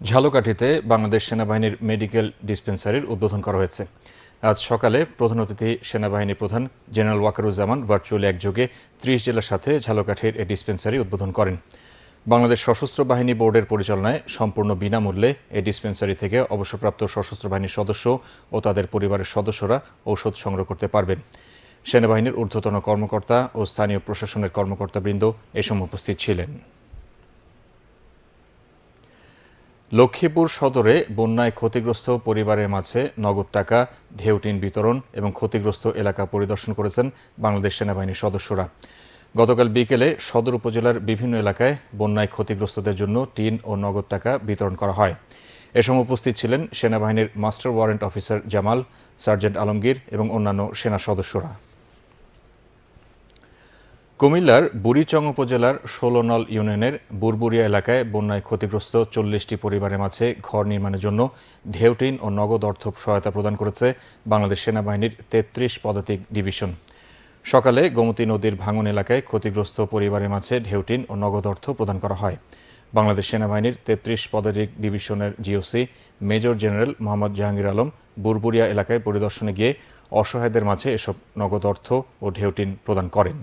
ঝালকাঠিতে বাংলাদেশ সেনাবাহিনীর মেডিকেল ডিসপেন্সারির উদ্বোধন করা হয়েছে। আজ সকালে প্রধান অতিথি সেনাবাহিনী প্রধান জেনারেল ওয়াকারুজ্জামান ভার্চুয়ালি একযোগে ত্রিশ জেলার সাথে ঝালকাঠির এই ডিসপেন্সারি উদ্বোধন করেন। বাংলাদেশ সশস্ত্র বাহিনী বোর্ডের পরিচালনায় সম্পূর্ণ বিনামূল্যে এই ডিসপেন্সারি থেকে অবসরপ্রাপ্ত সশস্ত্র বাহিনীর সদস্য ও তাদের পরিবারের সদস্যরা ঔষধ সংগ্রহ করতে পারবেন। সেনাবাহিনীর ঊর্ধ্বতন কর্মকর্তা ও স্থানীয় প্রশাসনের কর্মকর্তাবৃন্দ এ সময় উপস্থিত ছিলেন। লক্ষ্মীপুর সদরে বন্যায় ক্ষতিগ্রস্ত পরিবারের মাঝে নগদ টাকা ঢেউটিন বিতরণ এবং ক্ষতিগ্রস্ত এলাকা পরিদর্শন করেছেন বাংলাদেশ সেনাবাহিনীর সদস্যরা। গতকাল বিকেলে সদর উপজেলার বিভিন্ন এলাকায় বন্যায় ক্ষতিগ্রস্তদের জন্য টিন ও নগদ টাকা বিতরণ করা হয়। এ সময় উপস্থিত ছিলেন সেনাবাহিনীর master warrant officer Jamal, sergeant Alamgir এবং অন্যান্য সেনা সদস্যরা। কুমিল্লার বুড়িচং উপজেলার ষোলনল ইউনিয়নের বুরবুরিয়া এলাকায় বন্যায় ক্ষতিগ্রস্ত চল্লিশটি পরিবারের মাঝে ঘর নির্মাণের জন্য ঢেউটিন ও নগদ অর্থ সহায়তা প্রদান করেছে বাংলাদেশ সেনাবাহিনীর তেত্রিশ পদাতিক ডিভিশন। সকালে গোমতী নদীর ভাঙন এলাকায় ক্ষতিগ্রস্ত পরিবারের মাঝে ঢেউটিন ও নগদ অর্থ প্রদান করা হয়। বাংলাদেশ সেনাবাহিনীর তেত্রিশ পদাতিক ডিভিশনের GOC major general Mohammad Jahangir Alam Burburia এলাকায় পরিদর্শনে গিয়ে অসহায়দের মাঝে এসব নগদ অর্থ ও ঢেউটিন প্রদান করেন।